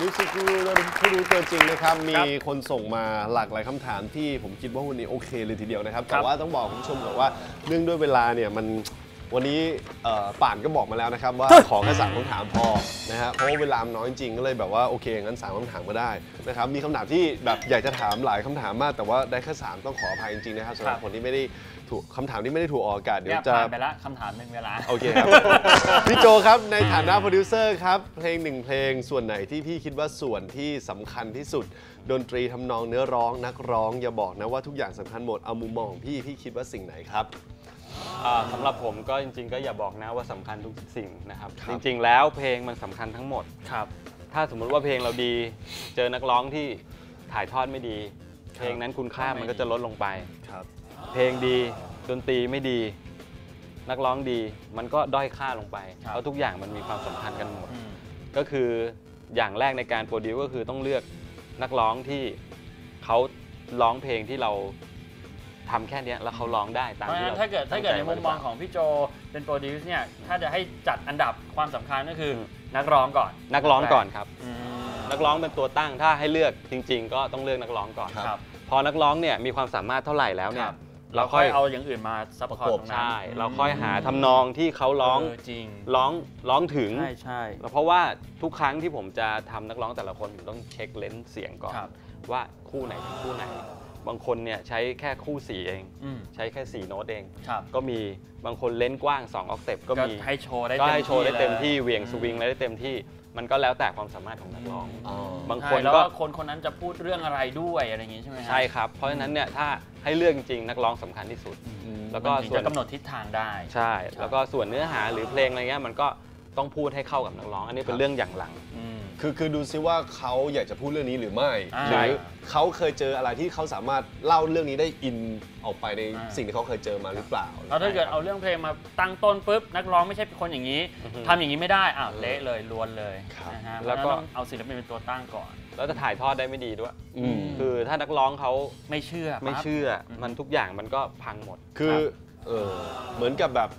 มิวสิกกูรูและผู้รู้ตัวจริงนะครับ มีครับคนส่งมาหลากหลายคำถามที่ผมคิดว่าวันนี้โอเคเลยทีเดียวนะครับครัแต่บว่าต้องบอกคุณผู้ชมก่อนว่าเนื่องด้วยเวลาเนี่ยมัน วันนี้เอ่อป่านก็บอกมาแล้วนะครับ ว่าขอแค่สามคำถามพอนะฮะเพราะว่าเวลามันน้อยจริงก็เลยแบบว่าโอเคงั้นสามคำถามก็ได้นะครับมีคำถามที่แบบอยากจะถามหลายคำถามมาก แต่ว่าได้แค่สามต้องขออภัยจริงๆนะครับสำหรับคนที่ไม่ได้ถูกคำถามที่ไม่ได้ถูกออกอากาศเดี๋ยเนี่วยจะผ่านไปละคำถามหนึ่งเวลาโอเคครับพี่โจครับในฐานะโปรดิวเซอร์ครับเพลงหนึ่งเพลงส่วนไหนที่พี่คิดว่าส่วนที่สำคัญที่สุด ดนตรีทำนองเนื้อร้องนักร้องอย่าบอกนะว่าทุกอย่างสำคัญหมดเอามุมมองของพี่พี่คิดว่าสิ่งไหนครับอ่า สำหรับผมก็จริง ๆ ก็อย่าบอกนะว่าสำคัญทุกสิ่งนะครับครับ จริง ๆ แล้วเพลงมันสำคัญทั้งหมดครับ ถ้าสมมุติว่าเพลงเราดี เจอนักร้องที่ถ่ายทอดไม่ดี เพลงนั้นคุณค่ามันก็จะลดลงไปครับ เพลงดีดนตรีไม่ดี นักร้องดีมันก็ด้อยค่าลงไปครับเพราะทุกอย่างมันมีความสำคัญกันหมดอืมก็คืออย่างแรกในการโปรดิวก็คือต้องเลือกนักร้องที่เขาร้องเพลงที่เรา ทำแค่เนี้ยแล้วเขาร้องได้ตามเพราะฉะที่นั้นเราถ้าเกิดถ้าเกิดในตั้มุใจมไว้หรืมองเปขล่าองพี่โจเป็นโปรดิวซ์เนี่ยถ้าจะให้จัดอันดับความสำคัญก็คืออนักร้องก่อนนักร้องก่อนครับอืมนักร้องเป็นตัวตั้งถ้าให้เลือกจริง ๆ ก็ต้องเลือกนักร้องก่อน ครับครับพอนักร้องเนี่ยมีความสามารถเท่าไหร่แล้วเนี่คยรับ เราเราค่ค่ออยยเอาอย่างอื่นมาซัพพอร์ตตรงนั้นใช่เราค่อยหาทำนองที่เขาร้องเจริงร้องร้องถึง ใช่ใช่เพราะว่าทุกครั้งที่ผมจะทำนักร้องแต่ละคนผมต้องเช็คเลนส์เสียงก่อน ครับ ว่าคู่ไหนเป็นคู่ไหน บางคนเนี่ยใช้แค่คู่สี่เองอืมใช้แค่สี่โน้ตเองครับก็มีบางคนเลนส์กว้าง 2 ออกเซปก็ก็มีให้โชว์ได้ก็ให้โชว์ได้เต็มที่ลยเหวี่ยงสวิงอะไรได้เต็มที่มันก็แล้วแต่ความสามารถของนักร้องอ๋อบางใช่คนแล้วก็ก็คนคนนั้นจะพูดเรื่องอะไรด้วยอะไรอย่างงี้ใช่ไหมฮะใช่ครับ เพราะฉะนั้นเนี่ยถ้าให้เลือกจริงๆนักร้องสำคัญที่สุด แล้วก็มันถึงส่วนจะกำหนดทิศทางได้ใช่ แล้วก็ส่วนเนื้อหาหรือเพลงอะไรเงี้ยมันก็ต้องพูดให้เข้ากับนักร้อง อันนี้เป็นเรื่องอย่างหลังอืม คือคือดูซิว่าเขาอยากจะพูดเรื่องนี้หรือไม่อ่าหรือเขาเคยเจออะไรที่เขาสามารถเล่าเรื่องนี้ได้อินออกไปในอ่า สิ่งที่เขาเคยเจอมาหรือเปล่า แล้วถ้าเกิดเอาเรื่องเพลงมาตั้งต้นปุ๊บนักร้องไม่ใช่คนอย่างนี้อือฮึทำอย่างนี้ไม่ได้อ้าวเละเลยลวนเลยครับ นะฮะแล้วก็เพราะฉะนั้นต้องเอาศิลปินเป็นตัวตั้งก่อน แล้วจะถ่ายทอดได้ไม่ดีด้วย อืม คือถ้านักร้องเขาไม่เชื่อไม่ปั๊บ เชื่ออมมันทุกอย่างมันก็พังหมด คือครับเออเหมือนกับแบบ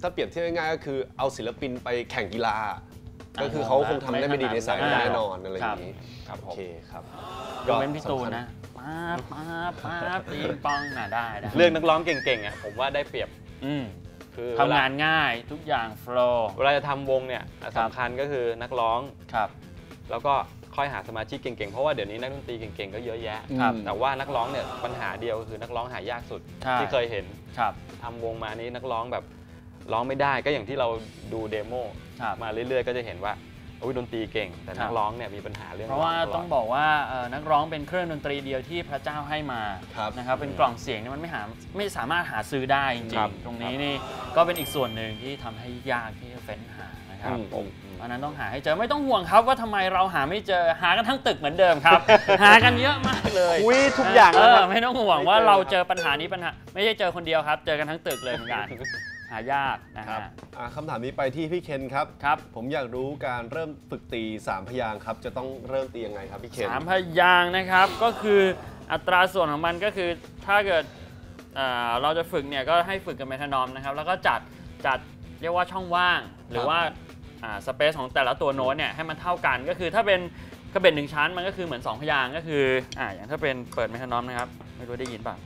ถ้าเปรียบเทียบง่ายๆก็คือเอาศิลปินไปแข่งกีฬา ก็คือเขาคงทำได้ไม่ดีในสายไม่ถนัดแน่นอนอะไรอย่างนี้ครับผโอมเคครับยกเว้นพี่ตูนนะป๊าบป๊าบป๊าบปิงปองน่ะได้ได้เรื่องนักร้องเก่งๆอะผมว่าได้เปรียบอืมคือทำงานง่ายทุกอย่างโฟล์เวลาจะทำวงเนี่ยสำคัญก็คือนักร้อง ครับ แล้วก็ค่อยหาสมาชิกเก่งๆ เพราะว่าเดี๋ยวนี้นักดนตรีเก่งๆ ก็เยอะแยะ ครับ แต่ว่านักร้องเนี่ยปัญหาเดียวคือนักร้องหายากสุดใช่ ที่เคยเห็นครับ ทำวงมานี้นักร้องแบบ ร้องไม่ได้ก็อย่างที่เราดูเดโมครับมาเรื่อยๆ ก็จะเห็นว่าอุ้ยดนตรีเก่ง แต่นัคกรับร้องเนี่ยมีปัญหาเรื่องเพราะว่าร้ตลต้องบอกว่าเอ่อนักร้องเป็นเครื่องดนตรีเดียวที่พระเจ้าให้มาครับนะครับเป็นกล่องเสียงเนี่ยมันไม่หาไม่สามารถหาซื้อได้จริครังบๆตรงนี้นี่ก็เป็นอีกส่วนหนึ่งที่ทำให้ยากที่จะเฟ้นหานะครับอืมอืมเพราะฉะนั้นต้องหาให้เจอไม่ต้องห่วงครับว่าทำไมเราหาไม่เจอหากันทั้งตึกเหมือนเดิมครับ หากันเยอะมากเลยอุ้ยทุกอย่างเอแล้วอครับ ไม่ต้องห่วงว่าไม่เจอเราเจอปัญหานี้ปัญหา ไม่ใช่เจอคนเดียวครับ เจอกันทั้งตึกเลยเหมือนกัน หายากนะครัฮะบอ่าคำถามนี้ไปที่พี่เคนครับ ครับ ผมอยากรู้การเริ่มฝึกตีสามพยางค์ครับ จะต้องเริ่มตียังไงครับพี่เคน สามพยางค์นะครับก็คืออัตราส่วนของมันก็คือถ้าเกิดเอ่อเราจะฝึกเนี่ยก็ให้ฝึกกับเมทานอมนะครับ แล้วก็จัดจัดเรียกว่าช่องว่าง หรือว่าสเปซของแต่ละตัวโน้ตเนี่ยให้มันเท่ากันก็คือถ้าเป็นกระเบ็ดหนึ่งชั้นมันก็คือเหมือน 2 พยางค์ก็คืออ่าอย่างถ้าเป็นเปิดเมทานอมนะครับ ไม่รู้ได้ยินเปล่า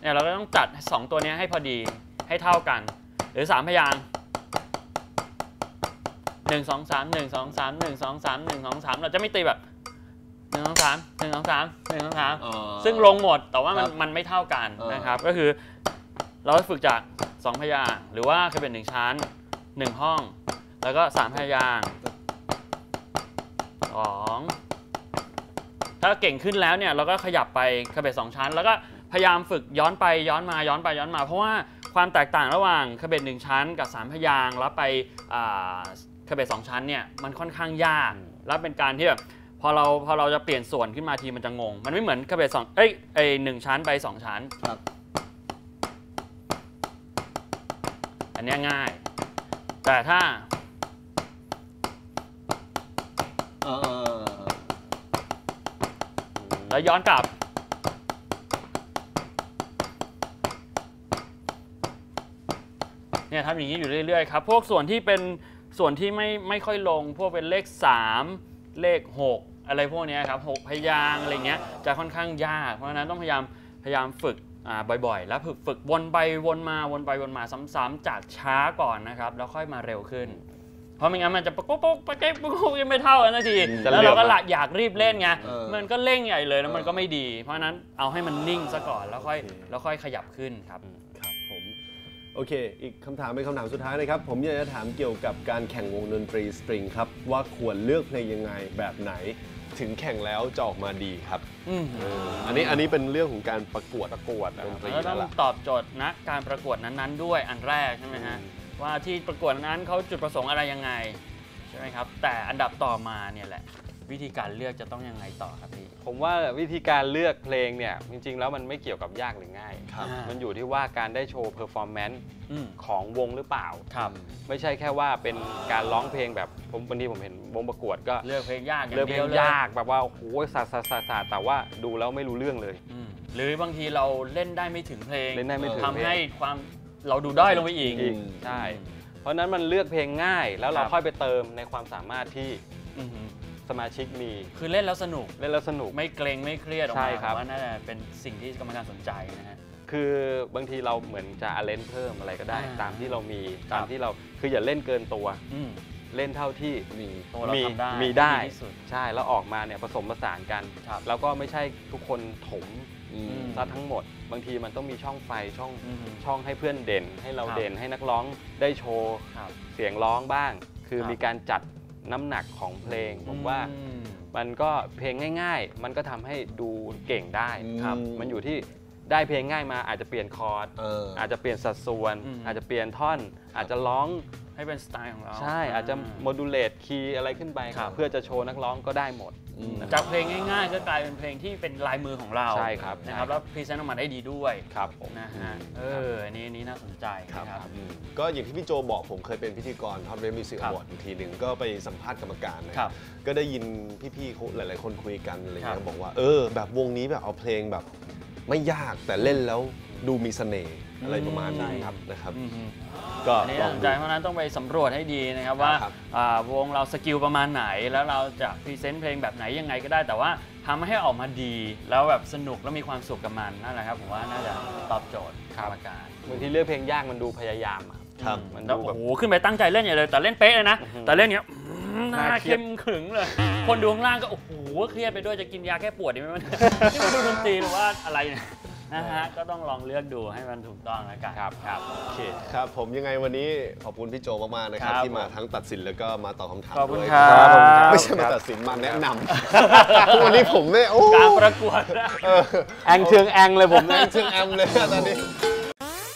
เนี่ยเราก็ต้องจัด 2 ตัวเนี้ยให้พอดีให้เท่ากัน หรือ 3 พยางค์หนึ่งสองสามหนึ่งสองสามหนึ่งสองสามหนึ่งสองสามเราจะไม่ตีแบบหนึ่งสองสามหนึ่งสองสามหนึ่งสองสามอ๋อซึ่งลงหมดแต่ว่ามันครับมันไม่เท่ากันเออนะครับ ก็คือเราฝึกจาก 2 พยางค์หรือว่าเคยเป็นหนึ่งชั้น 1 ห้อง แล้วก็ 3 พยางค์สองถ้าเก่งขึ้นแล้วเนี่ยเราก็ขยับไปเคเบตสองชั้นแล้วก็ พยายามฝึกย้อนไปย้อนมาย้อนไปย้อนมา เพราะว่าความแตกต่างระหว่างเคเบตหนึ่งชั้น กับ3พยางค์แล้วไปเคเบตสองชั้นเนี่ยมันค่อนข้างยาก แล้วเป็นการที่แบบพอเราพอเราจะเปลี่ยนส่วนขึ้นมาทีมันจะงง มันไม่เหมือนเคเบตสองเอ้ยเอ้ยหนึ่งชั้นไปสองชั้นครับอันเนี้ยง่าย แต่ถ้าเออเออเออแล้วย้อนกลับ เนี่ยทำอย่างนี้อยู่เรื่อยๆครับ พวกส่วนที่เป็นส่วนที่ไม่ไม่ค่อยลง พวกเป็นเลข 3 เลข 6 อะไรพวกเนี้ยครับหกพยางค์อะไรเงี้ยจะค่อนข้างยาก เพราะฉะนั้นต้องพยายามพยายามฝึกอ่าบ่อยๆ แล้วฝึกฝึกวนไปวนมาวนไปวนมาซ้ำๆจากช้าก่อนนะครับ แล้วค่อยมาเร็วขึ้น เพราะไม่งั้นมันจะปะกุ๊กปุ๊กปะเก๊กปุ๊กปุ๊กยังไม่เท่ากันนาทีจะแล้วเหลื่เราอมก็อะละอยากรีบเล่นไงเออมันก็เร่งใหญ่เลยแล้วมันเออก็ไม่ดี เพราะฉะนั้นเอาให้มันนิ่งซะก่อนแล้วค่อยโอเคแล้วค่อยขยับขึ้นครับครับผม โอเค อีกคำถามเป็นคำถามสุดท้ายนะครับ ผมอยากจะถามเกี่ยวกับการแข่งวงดนตรีสตริงครับ ว่าควรเลือกเพลงยังไงแบบไหน ถึงแข่งแล้วจะออกมาดีครับอืมอันนี้อันนี้เป็นเรื่องของการประกวดประกวดนะดคนรับตรีแล้วต้นั่อนงแหละ ตอบโจทย์นะการประกวดนั้นๆ ด้วยอันแรกใช่ไหมฮะว่าที่ประกวดนั้นเขาจุดประสงค์อะไรยังไงใช่ไหมครับแต่อันดับต่อมาเนี่ยแหละ วิธีการเลือกจะต้องยังไงต่อครับพี่ ผมว่าวิธีการเลือกเพลงเนี่ย จริง ๆ แล้วมันไม่เกี่ยวกับยากหรือง่าย ครับอ่ามันอยู่ที่ว่าการได้โชว์เพอร์ฟอร์แมนซ์อืม ของวงหรือเปล่า ครับ ไม่ใช่แค่ว่าเป็นการร้องเพลงแบบผมบางทีผมเห็นวงประกวดก็เลือกเพลงยากอย่างเลือกเพลเดียวงเลยยากแบบว่าโอ้โหสาสาสาสาแต่ว่าดูแล้วไม่รู้เรื่องเลย อืมหรือบางทีเราเล่นได้ไม่ถึงเพลงเล่นได้ไม่ถึงทำให้ความเราดูด้อยลงไปอีก อีกใช่ เพราะฉะนั้นมันเลือกเพลงง่าย แล้วเราครับ ค่อยไปเติมในความสามารถที่ อือหือ สมาชิกมี คือเล่นแล้วสนุก เล่นแล้วสนุก ไม่เกรงไม่เครียดออกใช่มาครับ ผมว่าน่าจะเป็นสิ่งที่กรรมการสนใจนะฮะ คือบางทีเราเหมือนจะอาเลนเพิ่มอะไรก็ได้ อ่าตามที่เรามีครับ ตามที่เราคืออย่าเล่นเกินตัว อืม เล่นเท่าที่มีตัวเรามีทำได้มีได้ที่สุดใช่แล้วออกมาเนี่ยผสมผสานกันครับแล้วก็ไม่ใช่ทุกคนถมอืม ซะทั้งหมด บางทีมันต้องมีช่องไฟช่องอือหือช่องให้เพื่อนเด่น ให้เราครับ เด่นให้นักร้องได้โชว์ ครับ เสียงร้องบ้าง คือครับมีการจัด น้ำหนักของเพลง ผมว่าอืมมันก็เพลงง่าย ๆ มันก็ทำให้ดูเก่งได้ครับ มันอยู่ที่ได้เพลงง่ายมาอาจจะเปลี่ยนคอร์ดเอออาจจะเปลี่ยนสัดส่วนอืมอาจจะเปลี่ยนท่อน อาจจะร้อง ให้เป็นสไตล์ของเรา ใช่อาจจะโมดูเลตคีย์อะไรขึ้นไปครับ เพื่อจะโชว์นักร้องก็ได้หมดอืมจากเพลงง่ายๆ ก็กลายเป็นเพลงที่เป็นลายมือของเราใช่ครับนะครับใช่แล้วพรีเซนต์ออกมาได้ดีด้วยครับผมนะฮะเอออันนี้อันนี้น่าสนใจครับนะครับอืมก็อย่างที่พี่โจบอกผมเคยเป็นพิธีกรท็อปเรมิสิกครัอบวอร์ดทีหนึ่งก็ไปสัมภาษณ์กรรมการนะคครัรับบก็ได้ยินพี่ๆเขาหลายๆ คนคุยกันอะไรครัเงี้บยบอกว่าเออ แบบวงนี้แบบเอาเพลงแบบไม่ยากแต่เล่นแล้วดูมีเสน่ห์อะไรประมาณนี้ครับนะครับอืมอืม ก็อันนี้ลอน่างสนดูใจเพราะฉะนั้นต้องไปสำรวจให้ดีนะครับว่าครับ อ่าวงเราสกิลประมาณไหน แล้วเราจะพรีเซนต์เพลงแบบไหนยังไงก็ได้ แต่ว่าทำให้ออกมาดี แล้วแบบสนุกแล้วมีความสุขกับมันนั่นแหละครับผมว่าน่าจะตอบโจทย์กรรมการบางทีเลือกเพลงยากมันดูพยายามอะครับอืมันแล้วดูแบบโอ้โหขึ้นไปตั้งใจเล่นใหญ่เลย แต่เล่นเป๊ะเลยนะอื้อหือแต่เล่นเนี้ยอืมหน้าน่าเครียดเข้มขรึงเลย คนดูข้างล่างก็โอ้โหเครียดไปด้วยจะกินยาแก้ปวดดีไหมมันนี่มันดูดนตรีหรือว่าอะไรเนี่ย นะฮะก็ต้องลองเลือกดูให้มันถูกต้องแล้วกันครับครับโอเค ครับ ผมยังไงวันนี้ขอบคุณพี่โจมากๆนะครับ ครับที่มาทั้งตัดสินแล้วก็มาตอบคำถามขอบคุณด้วยครับครับผมครับ ไม่ใช่มาตัดสินมาแนะนำวันนี้ผมไม่โอ้การประกวดนะเออแองเทืองแองเลยผมแอนะมเชิงแอมเลยตอนนี้